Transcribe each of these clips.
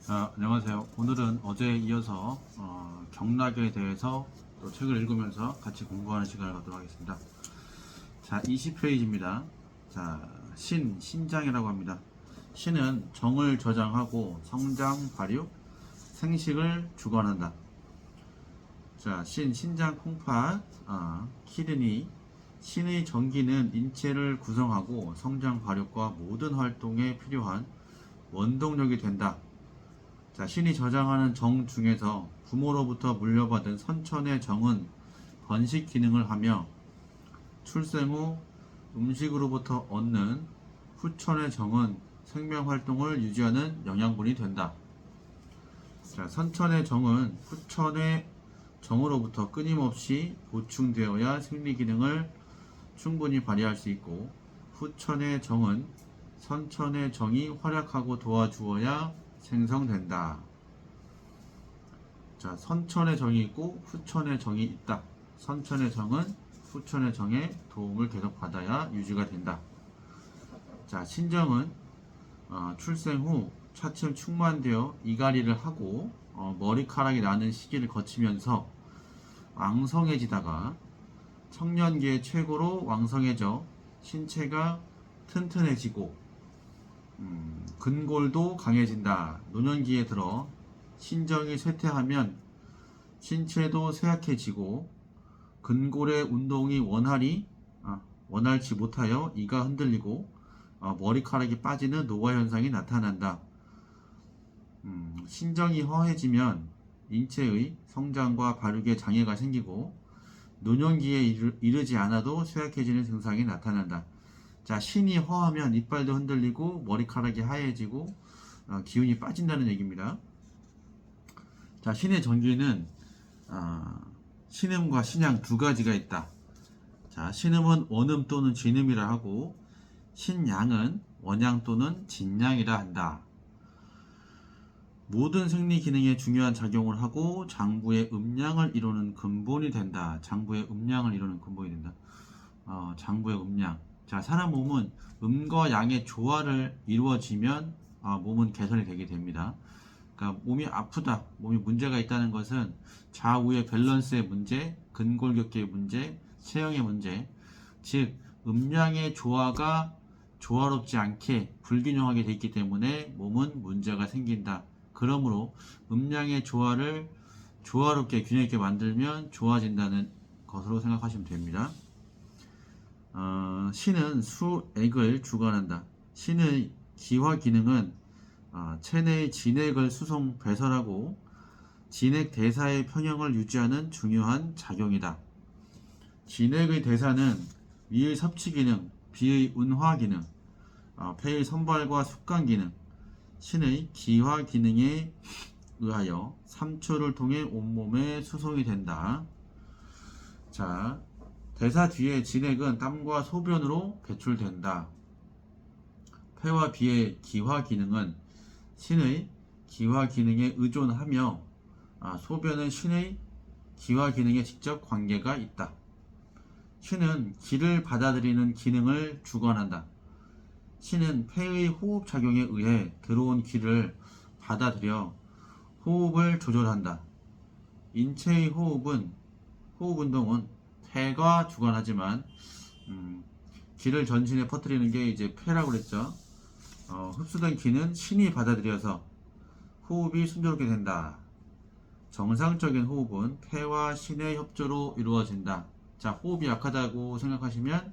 자, 안녕하세요. 오늘은 어제에 이어서 어, 경락에 대해서 또 책을 읽으면서 같이 공부하는 시간을 갖도록 하겠습니다. 자, 20페이지입니다. 자, 신, 신장이라고 합니다. 신은 정을 저장하고 성장, 발육, 생식을 주관한다. 자, 신, 신장, 콩팥, 아, 키드니, 신의 전기는 인체를 구성하고 성장, 발육과 모든 활동에 필요한 원동력이 된다. 자, 신이 저장하는 정 중에서 부모로부터 물려받은 선천의 정은 번식 기능을 하며 출생 후 음식으로부터 얻는 후천의 정은 생명 활동을 유지하는 영양분이 된다. 자, 선천의 정은 후천의 정으로부터 끊임없이 보충되어야 생리 기능을 충분히 발휘할 수 있고 후천의 정은 선천의 정이 활약하고 도와주어야 생성된다. 자, 선천의 정이 있고 후천의 정이 있다. 선천의 정은 후천의 정의 도움을 계속 받아야 유지가 된다. 자, 신정은 어, 출생 후 차츰 충만되어 이갈이를 하고 어, 머리카락이 나는 시기를 거치면서 왕성해지다가 청년기에 최고로 왕성해져 신체가 튼튼해지고 음, 근골도 강해진다. 노년기에 들어 신정이 쇠퇴하면 신체도 쇠약해지고 근골의 운동이 원활히 아, 원활치 못하여 이가 흔들리고 어, 머리카락이 빠지는 노화 현상이 나타난다. 음, 신정이 허해지면 인체의 성장과 발육에 장애가 생기고 노년기에 이르, 이르지 않아도 쇠약해지는 증상이 나타난다. 자, 신이 허하면 이빨도 흔들리고 머리카락이 하얘지고 어, 기운이 빠진다는 얘기입니다. 자, 신의 전기는 어, 신음과 신양 두 가지가 있다. 자, 신음은 원음 또는 진음이라 하고 신양은 원양 또는 진양이라 한다. 모든 생리 기능에 중요한 작용을 하고 장부의 음양을 이루는 근본이 된다. 장부의 음양을 이루는 근본이 된다. 어, 장부의 음양. 자, 사람 몸은 음과 양의 조화를 이루어지면 아, 몸은 개선이 되게 됩니다. 그러니까 몸이 아프다, 몸이 문제가 있다는 것은 좌우의 밸런스의 문제, 근골격계의 문제, 체형의 문제, 즉 음양의 조화가 조화롭지 않게 불균형하게 되어 있기 때문에 몸은 문제가 생긴다. 그러므로 음양의 조화를 조화롭게 균형 있게 만들면 좋아진다는 것으로 생각하시면 됩니다. 어, 신은 수액을 주관한다. 신의 기화 기능은 어, 체내의 진액을 수송 배설하고 진액 대사의 평형을 유지하는 중요한 작용이다. 진액의 대사는 위의 섭취 기능, 비의 운화 기능, 어, 폐의 선발과 숙강 기능, 신의 기화 기능에 의하여 삼초를 통해 온몸에 수송이 된다. 자, 대사 뒤에 진액은 땀과 소변으로 배출된다. 폐와 비의 기화 기능은 신의 기화 기능에 의존하며 아, 소변은 신의 기화 기능에 직접 관계가 있다. 신은 기를 받아들이는 기능을 주관한다. 신은 폐의 호흡 작용에 의해 들어온 기를 받아들여 호흡을 조절한다. 인체의 호흡은 호흡 운동은 폐가 주관하지만 음, 기를 전신에 퍼뜨리는 게 이제 폐라고 그랬죠. 어, 흡수된 기는 신이 받아들여서 호흡이 순조롭게 된다. 정상적인 호흡은 폐와 신의 협조로 이루어진다. 자, 호흡이 약하다고 생각하시면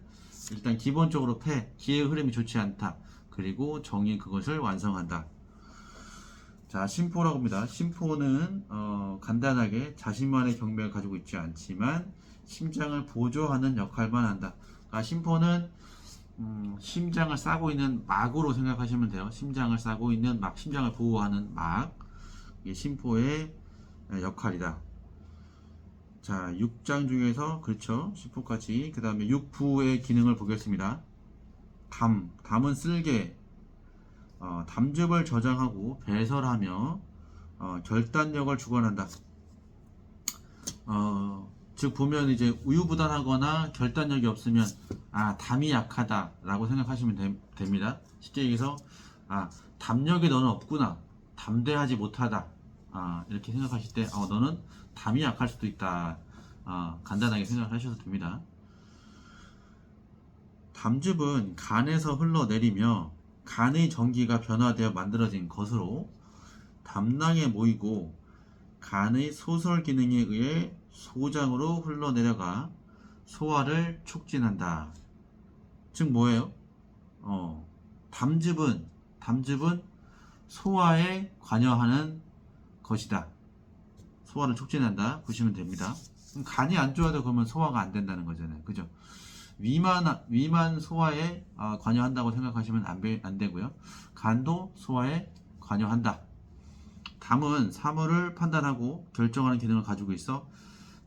일단 기본적으로 폐, 기의 흐름이 좋지 않다. 그리고 정이 그것을 완성한다. 자, 심포라고 합니다. 심포는 어, 간단하게 자신만의 경맥을 가지고 있지 않지만 심장을 보조하는 역할만 한다. 그러니까 심포는 음, 심장을 싸고 있는 막으로 생각하시면 돼요. 심장을 싸고 있는 막, 심장을 보호하는 막. 이게 심포의 역할이다. 자, 6장 중에서, 그렇죠. 심포까지. 그 다음에 육부의 기능을 보겠습니다. 담. 담은 쓸개. 어, 담즙을 저장하고 배설하며, 어, 결단력을 주관한다. 어, 즉 보면 이제 우유부단하거나 결단력이 없으면 아 담이 약하다라고 생각하시면 되, 됩니다. 쉽게 얘기해서 아 담력이 너는 없구나 담대하지 못하다 아, 이렇게 생각하실 때 어, 너는 담이 약할 수도 있다 아, 간단하게 생각하셔도 됩니다. 담즙은 간에서 흘러내리며 간의 전기가 변화되어 만들어진 것으로 담낭에 모이고 간의 소설 기능에 의해 소장으로 흘러내려가 소화를 촉진한다. 즉 뭐예요? 어, 담즙은 담즙은 소화에 관여하는 것이다. 소화를 촉진한다. 보시면 됩니다. 간이 안 좋아도 그러면 소화가 안 된다는 거잖아요. 그죠? 위만 위만 소화에 아, 관여한다고 생각하시면 안, 배- 안 되고요. 간도 소화에 관여한다. 담은 사물을 판단하고 결정하는 기능을 가지고 있어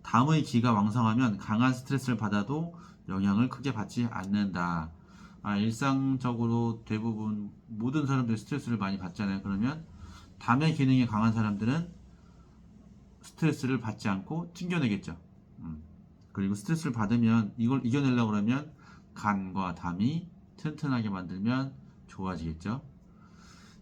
담의 기가 왕성하면 강한 스트레스를 받아도 영향을 크게 받지 않는다. 아, 일상적으로 대부분 모든 사람들이 스트레스를 많이 받잖아요. 그러면 담의 기능이 강한 사람들은 스트레스를 받지 않고 튕겨내겠죠. 음. 그리고 스트레스를 받으면 이걸 이겨내려고 그러면 간과 담이 튼튼하게 만들면 좋아지겠죠.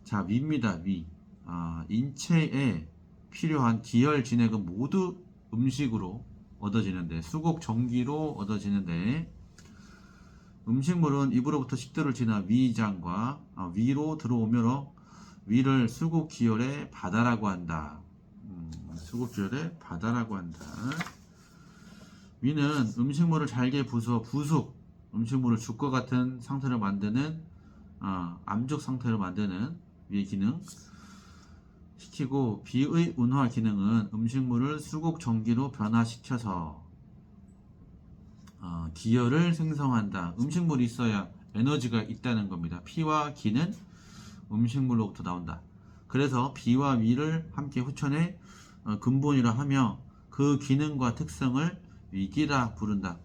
자, 위입니다. 위. 아, 인체에 필요한 기혈 진액은 모두 음식으로 얻어지는데 수곡 전기로 얻어지는데 음식물은 입으로부터 식도를 지나 위장과 아, 위로 들어오므로 위를 수곡 기혈의 바다라고 한다. 음, 수곡 기혈의 바다라고 한다. 위는 음식물을 잘게 부수어 부숙, 음식물을 죽과 같은 상태로 만드는 아, 암죽 상태로 만드는 위의 기능. 시키고 비의 운화 기능은 음식물을 수곡 전기로 변화시켜서 어, 기혈을 생성한다. 음식물이 있어야 에너지가 있다는 겁니다. 피와 기는 음식물로부터 나온다. 그래서 비와 위를 함께 후천해 어, 근본이라 하며 그 기능과 특성을 위기라 부른다.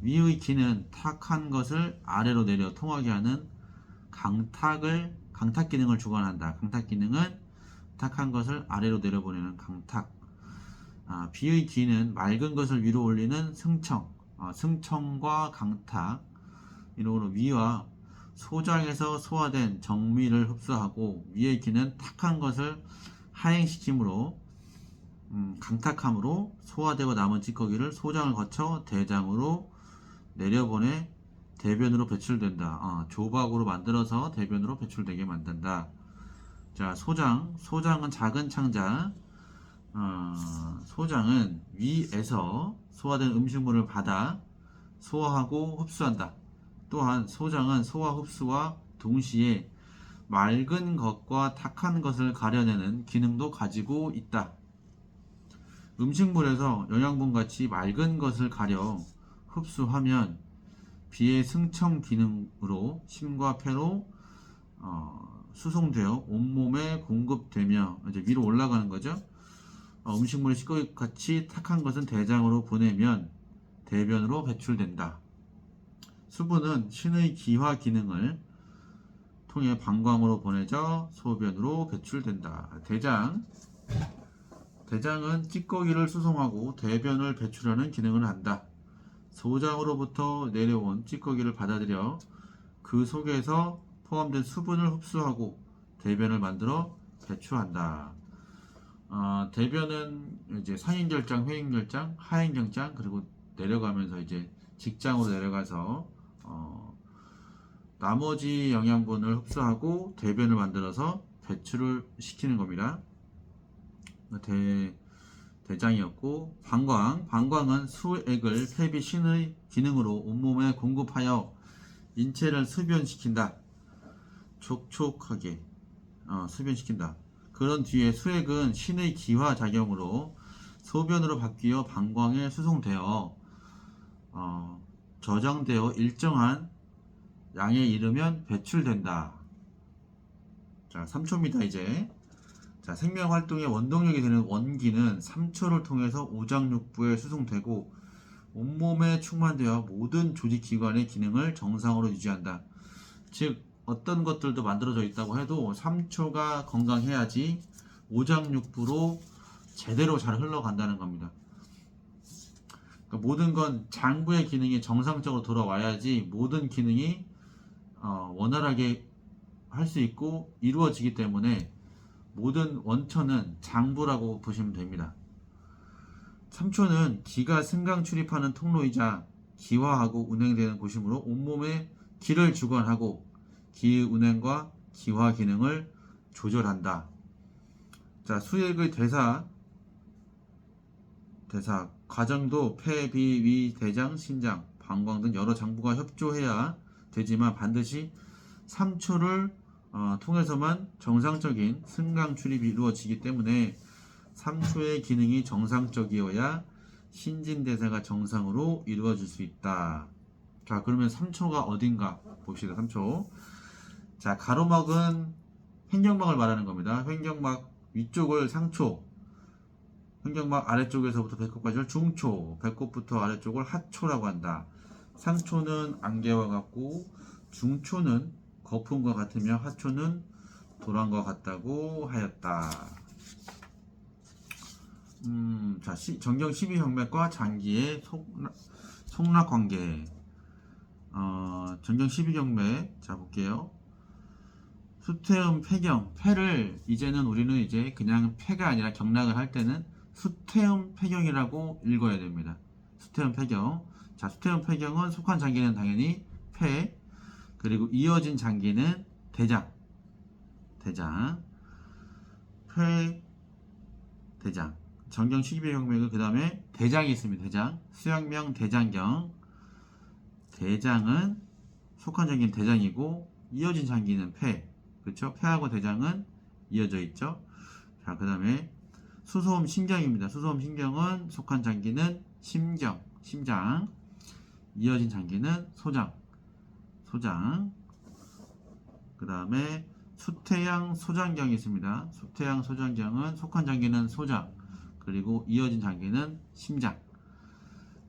위의 기는 탁한 것을 아래로 내려 통하게 하는 강탁을 강탁 기능을 주관한다. 강탁 기능은 탁한 것을 아래로 내려보내는 강탁. 아, 비의 기는 맑은 것을 위로 올리는 승청. 아, 승청과 강탁. 이러므로 위와 소장에서 소화된 정미를 흡수하고 위의 기는 탁한 것을 하행시키므로 음, 강탁함으로 소화되고 남은 찌꺼기를 소장을 거쳐 대장으로 내려보내 대변으로 배출된다. 아, 조박으로 만들어서 대변으로 배출되게 만든다. 자, 소장. 소장은 작은 창자. 어, 소장은 위에서 소화된 음식물을 받아 소화하고 흡수한다. 또한 소장은 소화 흡수와 동시에 맑은 것과 탁한 것을 가려내는 기능도 가지고 있다. 음식물에서 영양분 같이 맑은 것을 가려 흡수하면 비의 승청 기능으로 심과 폐로 어, 수송되어 온몸에 공급되며 이제 위로 올라가는 거죠. 어, 음식물의 찌꺼기 같이 탁한 것은 대장으로 보내면 대변으로 배출된다. 수분은 신의 기화 기능을 통해 방광으로 보내져 소변으로 배출된다. 대장 대장은 찌꺼기를 수송하고 대변을 배출하는 기능을 한다. 소장으로부터 내려온 찌꺼기를 받아들여 그 속에서 포함된 수분을 흡수하고 대변을 만들어 배출한다. 어, 대변은 이제 상행결장, 회행결장, 하행결장 그리고 내려가면서 이제 직장으로 내려가서 어, 나머지 영양분을 흡수하고 대변을 만들어서 배출을 시키는 겁니다. 대, 대장이었고 방광 방광은 수액을 폐비 신의 기능으로 온몸에 공급하여 인체를 수변시킨다. 촉촉하게 어, 수변시킨다. 그런 뒤에 수액은 신의 기화 작용으로 소변으로 바뀌어 방광에 수송되어 어, 저장되어 일정한 양에 이르면 배출된다. 자 3초입니다 이제 자, 생명 활동의 원동력이 되는 원기는 3초를 통해서 오장육부에 수송되고 온몸에 충만되어 모든 조직 기관의 기능을 정상으로 유지한다. 즉 어떤 것들도 만들어져 있다고 해도 3초가 건강해야지 오장육부로 제대로 잘 흘러간다는 겁니다. 그러니까 모든 건 장부의 기능이 정상적으로 돌아와야지 모든 기능이 어, 원활하게 할 수 있고 이루어지기 때문에 모든 원천은 장부라고 보시면 됩니다. 삼초는 기가 승강 출입하는 통로이자 기화하고 운행되는 곳이므로 온몸에 기를 주관하고 기의 운행과 기화 기능을 조절한다. 자, 수액의 대사 대사 과정도 폐, 비, 위, 대장, 신장, 방광 등 여러 장부가 협조해야 되지만 반드시 3초를 어, 통해서만 정상적인 승강 출입이 이루어지기 때문에 3초의 기능이 정상적이어야 신진 대사가 정상으로 이루어질 수 있다. 자, 그러면 3초가 어딘가 봅시다. 3초. 자, 가로막은 횡격막을 말하는 겁니다. 횡격막 위쪽을 상초, 횡격막 아래쪽에서부터 배꼽까지를 중초, 배꼽부터 아래쪽을 하초라고 한다. 상초는 안개와 같고 중초는 거품과 같으며 하초는 도랑과 같다고 하였다. 음, 자, 시- 정경 12경맥과 장기의 속락 관계. 어, 정경 12경맥. 자, 볼게요. 수태음 폐경. 폐를 이제는 우리는 이제 그냥 폐가 아니라 경락을 할 때는 수태음 폐경이라고 읽어야 됩니다. 수태음 폐경. 자, 수태음 폐경은 속한 장기는 당연히 폐, 그리고 이어진 장기는 대장. 대장. 폐, 대장. 정경 12경맥은 그 다음에 대장이 있습니다. 대장. 수양명 대장경. 대장은 속한 장기는 대장이고 이어진 장기는 폐. 그렇죠? 폐하고 대장은 이어져 있죠. 자, 그 다음에 수소음 신경입니다. 수소음 신경은 속한 장기는 심경, 심장. 이어진 장기는 소장, 소장. 그 다음에 수태양 소장경이 있습니다. 수태양 소장경은 속한 장기는 소장, 그리고 이어진 장기는 심장.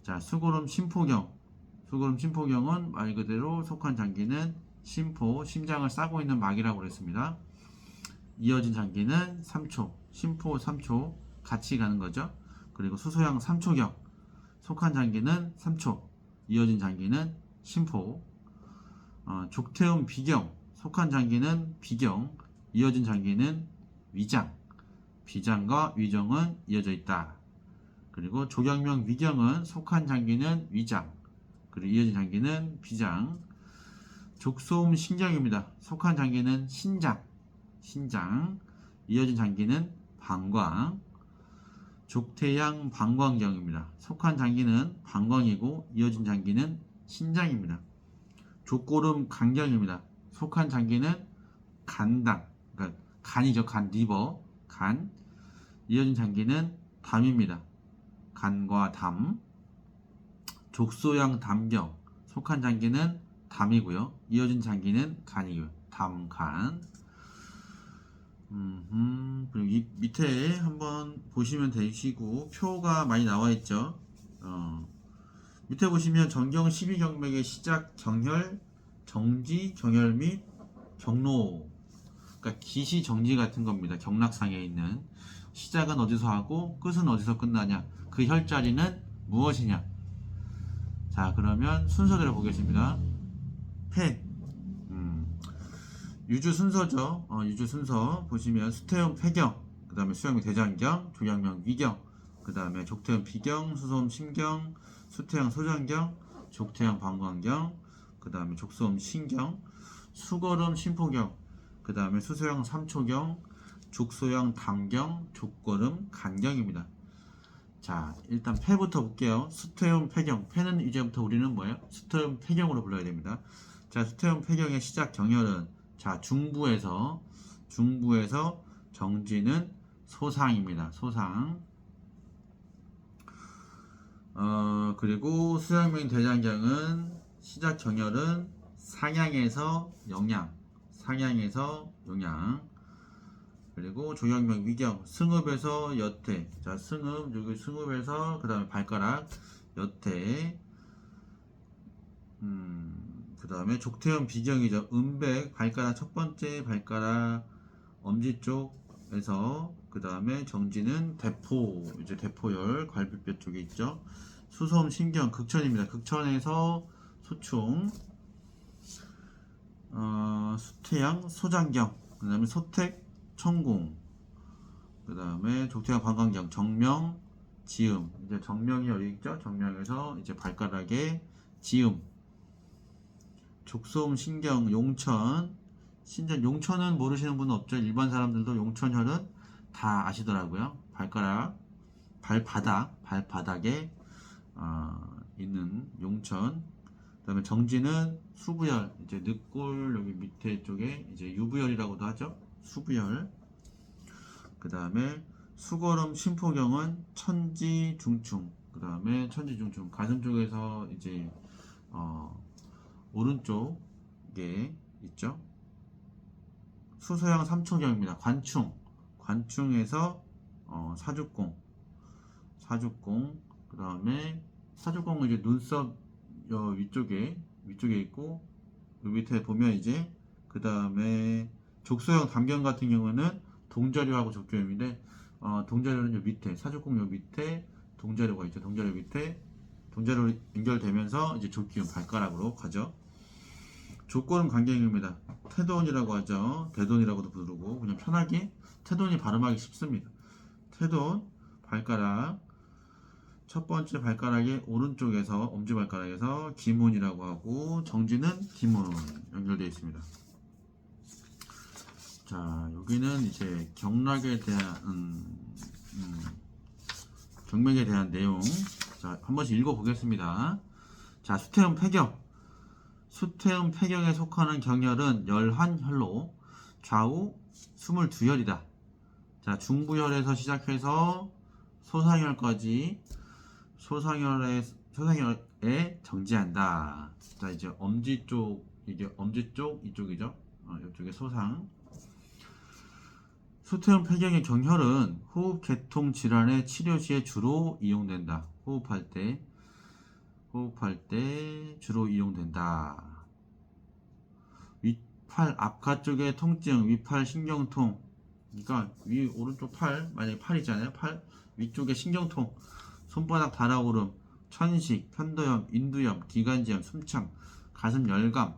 자, 수고름 심포경. 수고름 심포경은 말 그대로 속한 장기는 심포, 심장을 싸고 있는 막이라고 그랬습니다. 이어진 장기는 3초, 심포 3초 같이 가는 거죠. 그리고 수소양 3초경. 속한 장기는 3초, 이어진 장기는 심포. 어, 족태음 비경. 속한 장기는 비경, 이어진 장기는 위장. 비장과 위정은 이어져 있다. 그리고 조경명 위경은 속한 장기는 위장, 그리고 이어진 장기는 비장. 족소음 신경입니다. 속한 장기는 신장, 신장. 이어진 장기는 방광. 족태양 방광경입니다. 속한 장기는 방광이고 이어진 장기는 신장입니다. 족고름 간경입니다. 속한 장기는 간당, 그러니까 간이죠. 간 리버, 간. 이어진 장기는 담입니다. 간과 담. 족소양 담경. 속한 장기는 담이고요. 이어진 장기는 간이고요. 담, 간. 음, 그리고 이 밑에 한번 보시면 되시고 표가 많이 나와 있죠. 어, 밑에 보시면 전경 12경맥의 시작 경혈, 정지, 경혈 및 경로. 그러니까 기시 정지 같은 겁니다. 경락상에 있는 시작은 어디서 하고 끝은 어디서 끝나냐. 그 혈자리는 무엇이냐. 자, 그러면 순서대로 보겠습니다. 폐. 음, 유주 순서죠. 어, 유주 순서 보시면 수태음 폐경, 그 다음에 수양명 대장경, 조양명 위경, 그 다음에 족태음 비경, 수소음 심경, 수태양 소장경, 족태양 방광경, 그 다음에 족소음 신경, 수거름 심포경, 그 다음에 수소양 삼초경, 족소양 담경, 족거름 간경입니다. 자, 일단 폐부터 볼게요. 수태음 폐경. 폐는 이제부터 우리는 뭐예요? 수태음 폐경으로 불러야 됩니다. 자, 수태음 폐경의 시작 경혈은 자, 중부에서 중부에서 정지는 소상입니다. 소상. 어, 그리고 수양명 대장경은 시작 경혈은 상향에서 영양. 상향에서 영양. 그리고 조경명 위경 승읍에서 여태 자 승읍 여기 승읍에서 그 다음에 발가락 여태 음그 다음에 족태음 비경이죠 음백 발가락 첫 번째 발가락 엄지 쪽에서 그 다음에 정지는 대포 이제 대포열 갈비뼈 쪽에 있죠. 수소음 신경 극천입니다. 극천에서 소충 어, 수태양 소장경 그 다음에 소택 천공 그 다음에 족태형 방광경 정명 지음. 이제 정명이 여기 있죠? 정명에서 이제 발가락에 지음. 족소음 신경 용천. 신전 용천은 모르시는 분은 없죠. 일반 사람들도 용천혈은 다 아시더라고요. 발가락 발바닥 발바닥에 어, 있는 용천. 그다음에 정지는 수부열 이제 늑골 여기 밑에 쪽에 이제 유부열이라고도 하죠. 수부열 그다음에 수거름 심포경은 천지 중충. 그다음에 천지 중충. 가슴 쪽에서 이제 어, 오른쪽에 있죠. 수소형 삼초경입니다. 관충 관충에서 어, 사죽공. 사죽공. 그 다음에 사죽공은 이제 눈썹 여 위쪽에 위쪽에 있고 요 밑에 보면 이제 그 다음에 족소형 담경 같은 경우는 동자료하고 족교염인데 어, 동자료는 요 밑에 사죽공 요 밑에 동자료가 있죠. 동자료 밑에 동자료 연결되면서 이제 족기염 발가락으로 가죠 족골은 간경입니다. 태돈이라고 하죠. 대돈이라고도 부르고 그냥 편하게 태돈이 발음하기 쉽습니다. 태돈 발가락. 첫 번째 발가락의 오른쪽에서 엄지발가락에서 기문이라고 하고 정지는 기문 연결되어 있습니다. 자 여기는 이제 경락에 대한 음, 음, 경맥에 대한 내용. 자 한 번씩 읽어보겠습니다. 자 수태음 폐경 수태음 폐경에 속하는 경혈은 열한혈로 좌우 22혈이다. 자 중부혈에서 시작해서 소상혈까지 소상혈에 소상혈에 정지한다. 자 이제 엄지 쪽 이게 엄지 쪽 이쪽이죠. 어, 이쪽에 소상. 수태형 폐경의 경혈은 호흡 계통 질환의 치료 시에 주로 이용된다. 호흡할 때 호흡할 때 주로 이용된다. 윗팔 앞가 쪽의 통증, 위팔 신경통. 그러니까 위 오른쪽 팔 만약에 팔이잖아요. 팔 위쪽에 신경통. 손바닥 달아오름, 천식, 편도염, 인두염, 기관지염, 숨창, 가슴 열감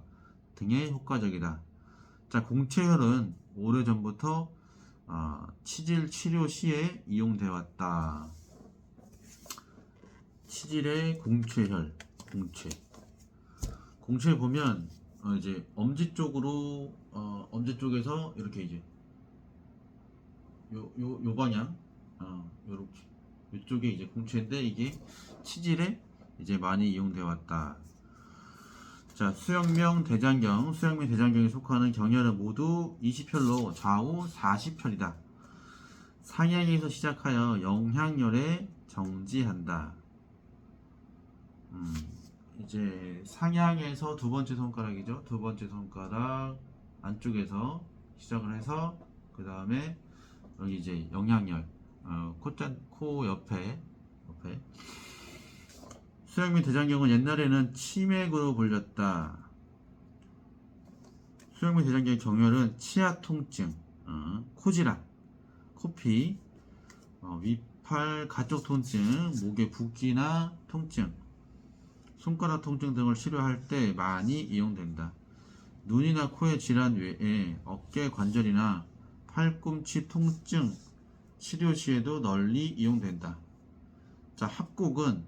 등에 효과적이다. 자, 공채혈은 오래전부터 어, 치질 치료 시에 이용되어 왔다. 치질의 공채혈, 공채. 공채 보면 어, 이제 엄지 쪽으로 어, 엄지 쪽에서 이렇게 이제 요 요 요 방향 어, 요렇게 이쪽에 이제 공채인데 이게 치질에 이제 많이 이용되어 왔다. 자, 수영명 대장경, 수영명 대장경에 속하는 경혈은 모두 20혈로 좌우 40혈이다. 상향에서 시작하여 영향열에 정지한다. 음, 이제 상향에서 두 번째 손가락이죠. 두 번째 손가락 안쪽에서 시작을 해서 그 다음에 여기 이제 영향열 어, 콧잔 코 옆에 옆에 수영민 대장경은 옛날에는 치맥으로 불렸다. 수영민 대장경의 경혈은 치아 통증, 어, 코질환, 코피, 어, 위팔 가쪽 통증, 목의 붓기나 통증, 손가락 통증 등을 치료할 때 많이 이용된다. 눈이나 코의 질환 외에 어깨 관절이나 팔꿈치 통증 치료 시에도 널리 이용된다. 자, 합곡은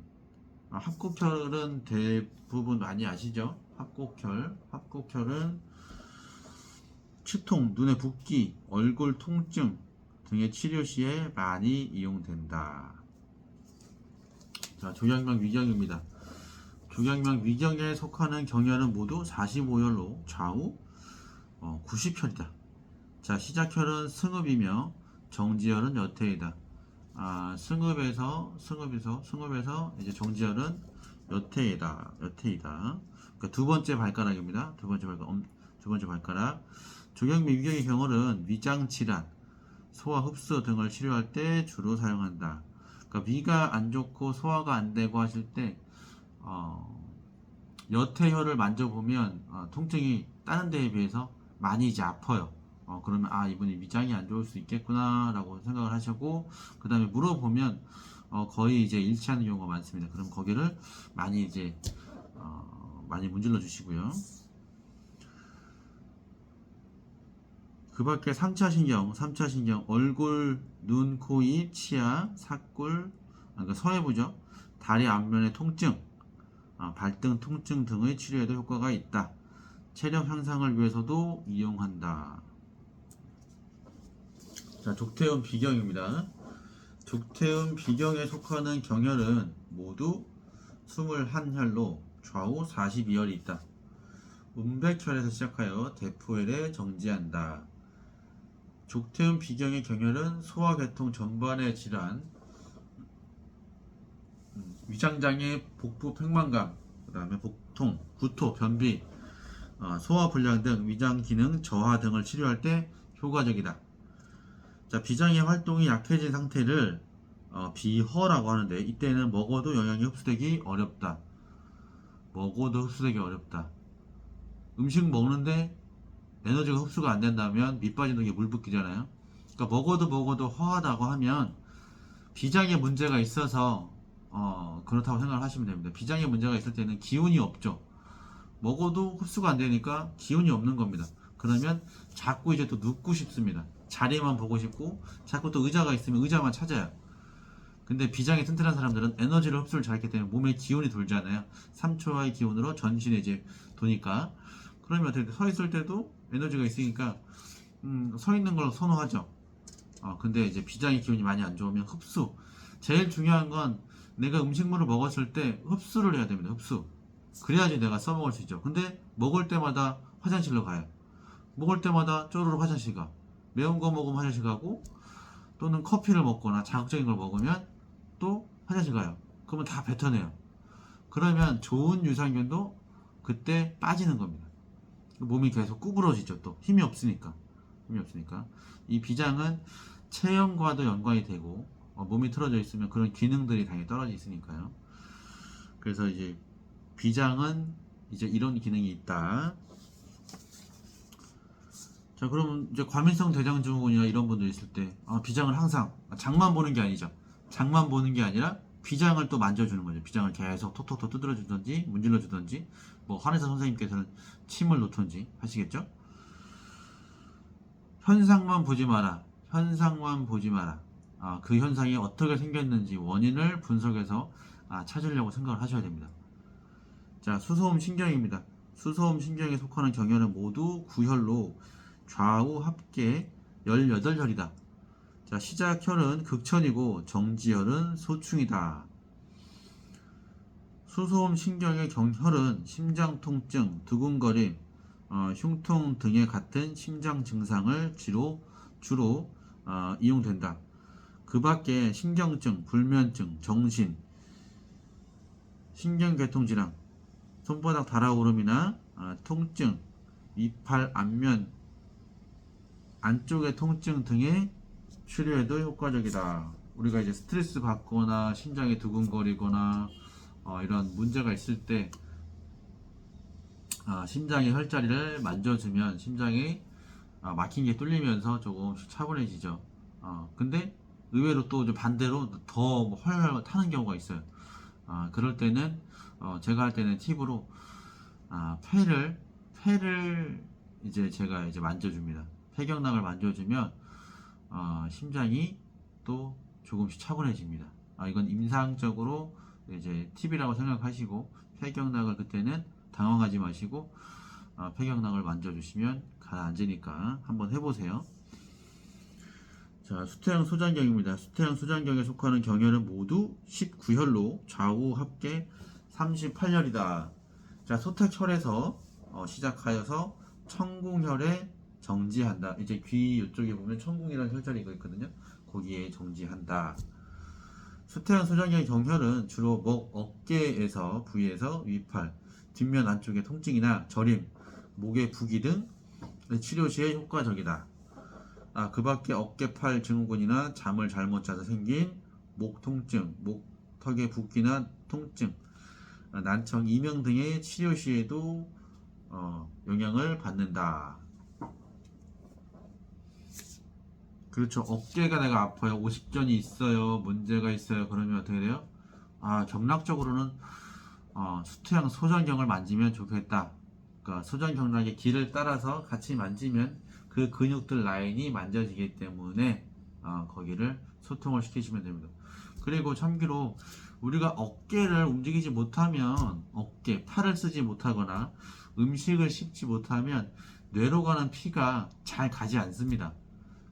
아, 합곡혈은 대부분 많이 아시죠? 합곡혈, 합곡혈은 치통, 눈의 붓기, 얼굴 통증 등의 치료 시에 많이 이용된다. 자, 조경명 위경입니다. 조경명 위경에 속하는 경혈은 모두 45혈로 좌우 어, 90혈이다. 자, 시작혈은 승읍이며 정지혈은 여태이다. 아, 승읍에서 승읍에서 승읍에서 이제 정지혈은 여태이다. 여태이다. 그러니까 두 번째 발가락입니다. 두 번째 발가락. 엄, 두 번째 발가락. 조경미 위경의 경우는 위장 질환, 소화 흡수 등을 치료할 때 주로 사용한다. 그러니까 위가 안 좋고 소화가 안 되고 하실 때 어, 여태혈을 만져보면 어, 통증이 다른 데에 비해서 많이 이제 아파요. 어, 그러면 아 이분이 위장이 안 좋을 수 있겠구나라고 생각을 하시고 그 다음에 물어보면 어, 거의 이제 일치하는 경우가 많습니다. 그럼 거기를 많이 이제 어, 많이 문질러 주시고요. 그 밖에 3차 신경, 3차 신경, 얼굴, 눈, 코, 입, 치아, 사골, 아, 그 서해부죠. 다리 앞면의 통증, 아, 발등 통증 등의 치료에도 효과가 있다. 체력 향상을 위해서도 이용한다. 자, 족태음 비경입니다. 족태음 비경에 속하는 경혈은 모두 21혈로 좌우 42혈이 있다. 음백혈에서 시작하여 대포혈에 정지한다. 족태음 비경의 경혈은 소화계통 전반의 질환, 음, 위장장애, 복부 팽만감, 그 다음에 복통, 구토, 변비, 어, 소화 불량 등 위장 기능 저하 등을 치료할 때 효과적이다. 자, 비장의 활동이 약해진 상태를 어, 비허라고 하는데 이때는 먹어도 영양이 흡수되기 어렵다. 먹어도 흡수되기 어렵다. 음식 먹는데 에너지가 흡수가 안 된다면 밑 빠지는 게 물 붓기잖아요. 그러니까 먹어도 먹어도 허하다고 하면 비장에 문제가 있어서 어, 그렇다고 생각을 하시면 됩니다. 비장에 문제가 있을 때는 기운이 없죠. 먹어도 흡수가 안 되니까 기운이 없는 겁니다. 그러면 자꾸 이제 또 눕고 싶습니다. 자리만 보고 싶고 자꾸 또 의자가 있으면 의자만 찾아요. 근데 비장이 튼튼한 사람들은 에너지를 흡수를 잘했기 때문에 몸에 기운이 돌잖아요. 3초의 기운으로 전신에 이제 도니까 그러면 어떻게 돼? 서 있을 때도 에너지가 있으니까 음, 서 있는 걸 선호하죠. 어, 근데 이제 비장의 기운이 많이 안 좋으면 흡수. 제일 중요한 건 내가 음식물을 먹었을 때 흡수를 해야 됩니다. 흡수. 그래야지 내가 써먹을 수 있죠. 근데 먹을 때마다 화장실로 가요. 먹을 때마다 쪼르르 화장실 가. 매운 거 먹으면 화장실 가고 또는 커피를 먹거나 자극적인 걸 먹으면 또 화장실 가요. 그러면 다 뱉어내요. 그러면 좋은 유산균도 그때 빠지는 겁니다. 몸이 계속 구부러지죠. 또 힘이 없으니까 힘이 없으니까 이 비장은 체형과도 연관이 되고 어, 몸이 틀어져 있으면 그런 기능들이 당연히 떨어져 있으니까요. 그래서 이제 비장은 이제 이런 기능이 있다. 자, 그러면 이제 과민성 대장증후군이나 이런 분들 있을 때 아, 비장을 항상 아, 장만 보는 게 아니죠. 장만 보는 게 아니라 비장을 또 만져주는 거죠. 비장을 계속 톡톡톡 두드려 주든지 문질러 주든지 뭐 한의사 선생님께서는 침을 놓던지 하시겠죠. 현상만 보지 마라. 현상만 보지 마라. 아, 그 현상이 어떻게 생겼는지 원인을 분석해서 아, 찾으려고 생각을 하셔야 됩니다. 자, 수소음 신경입니다. 수소음 신경에 속하는 경혈은 모두 구혈로 좌우 합계 18혈이다. 자, 시작혈은 극천이고 정지혈은 소충이다. 수소음 신경의 경혈은 심장 통증, 두근거림, 어, 흉통 등의 같은 심장 증상을 주로, 주로 어, 이용된다. 그 밖에 신경증, 불면증, 정신, 신경계통 질환, 손바닥 달아오름이나 아, 통증, 이팔 안면 안쪽의 통증 등의 치료에도 효과적이다. 우리가 이제 스트레스 받거나 심장이 두근거리거나 어, 이런 문제가 있을 때 아, 심장의 혈자리를 만져주면 심장이 아, 막힌 게 뚫리면서 조금씩 차분해지죠. 어, 근데 의외로 또 반대로 더 훨훨 타는 경우가 있어요. 아, 그럴 때는 어, 제가 할 때는 팁으로 아, 폐를 폐를 이제 제가 이제 만져줍니다. 폐경락을 만져주면 어, 심장이 또 조금씩 차분해집니다. 아, 이건 임상적으로 이제 팁이라고 생각하시고 폐경락을 그때는 당황하지 마시고 어, 폐경락을 만져주시면 가라앉으니까 한번 해보세요. 자, 수태형 소장경입니다. 수태형 소장경에 속하는 경혈은 모두 19혈로 좌우 합계 38혈이다. 자, 소탁혈에서 어, 시작하여서 청궁혈에 정지한다. 이제 귀 이쪽에 보면 청궁이라는 혈자리가 있거든요. 거기에 정지한다. 수태형 소장경의 경혈은 주로 목, 어깨에서 부위에서 위팔, 뒷면 안쪽의 통증이나 저림, 목의 부기 등 치료 시에 효과적이다. 아, 그 밖에 어깨, 팔 증후군이나 잠을 잘못 자서 생긴 목 통증, 목 턱의 붓기나 통증, 아, 난청, 이명 등의 치료 시에도 어, 영향을 받는다. 그렇죠. 어깨가 내가 아파요. 오십견이 있어요. 문제가 있어요. 그러면 어떻게 돼요? 아, 경락적으로는 어, 수태형 소장경을 만지면 좋겠다. 그러니까 소장경락의 길을 따라서 같이 만지면 그그 근육들 라인이 만져지기 때문에 어, 거기를 소통을 시키시면 됩니다. 그리고 참기로 우리가 어깨를 움직이지 못하면 어깨, 팔을 쓰지 못하거나 음식을 씹지 못하면 뇌로 가는 피가 잘 가지 않습니다.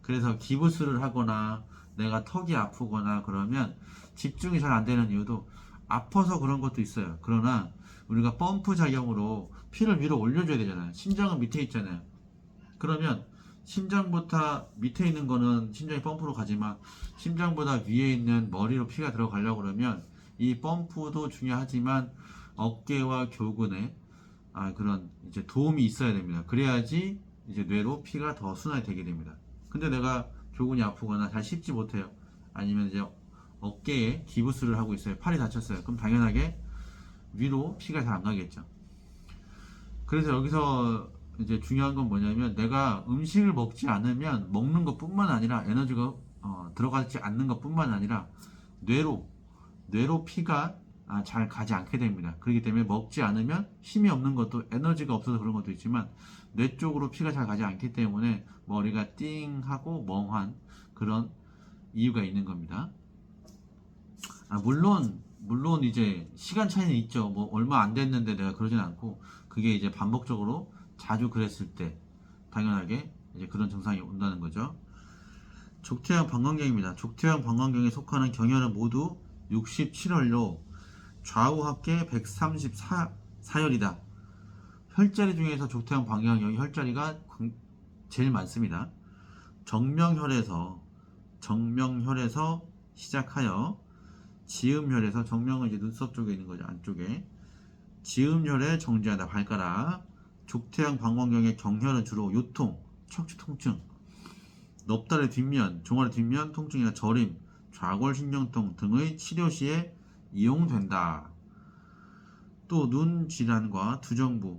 그래서 기부스를 하거나 내가 턱이 아프거나 그러면 집중이 잘 안 되는 이유도 아파서 그런 것도 있어요. 그러나 우리가 펌프 작용으로 피를 위로 올려줘야 되잖아요. 심장은 밑에 있잖아요. 그러면 심장보다 밑에 있는 거는 심장이 펌프로 가지만 심장보다 위에 있는 머리로 피가 들어가려고 그러면 이 펌프도 중요하지만 어깨와 교근에 아, 그런 이제 도움이 있어야 됩니다. 그래야지 이제 뇌로 피가 더 순환이 되게 됩니다. 근데 내가 교근이 아프거나 잘 씹지 못해요. 아니면 이제 어깨에 기부스를 하고 있어요. 팔이 다쳤어요. 그럼 당연하게 위로 피가 잘 안 가겠죠. 그래서 여기서 이제 중요한 건 뭐냐면 내가 음식을 먹지 않으면 먹는 것뿐만 아니라 에너지가 어, 들어가지 않는 것뿐만 아니라 뇌로 뇌로 피가 아, 잘 가지 않게 됩니다. 그렇기 때문에 먹지 않으면 힘이 없는 것도 에너지가 없어서 그런 것도 있지만 뇌 쪽으로 피가 잘 가지 않기 때문에 머리가 띵하고 멍한 그런 이유가 있는 겁니다. 아, 물론 물론 이제 시간 차이는 있죠. 뭐 얼마 안 됐는데 내가 그러진 않고 그게 이제 반복적으로 자주 그랬을 때 당연하게 이제 그런 증상이 온다는 거죠. 족태양 방광경입니다. 족태양 방광경에 속하는 경혈은 모두 67혈로 좌우 합계 134사혈이다. 혈자리 중에서 족태양 방광경의 혈자리가 광- 제일 많습니다. 정명혈에서 정명혈에서 시작하여 지음혈에서 정명은 이제 눈썹 쪽에 있는 거죠 안쪽에 지음혈에 정지하다 발가락 족태양 방광경의 경혈은 주로 요통 척추 통증 넙다리 뒷면 종아리 뒷면 통증이나 저림 좌골신경통 등의 치료 시에 이용된다. 또 눈 질환과 두정부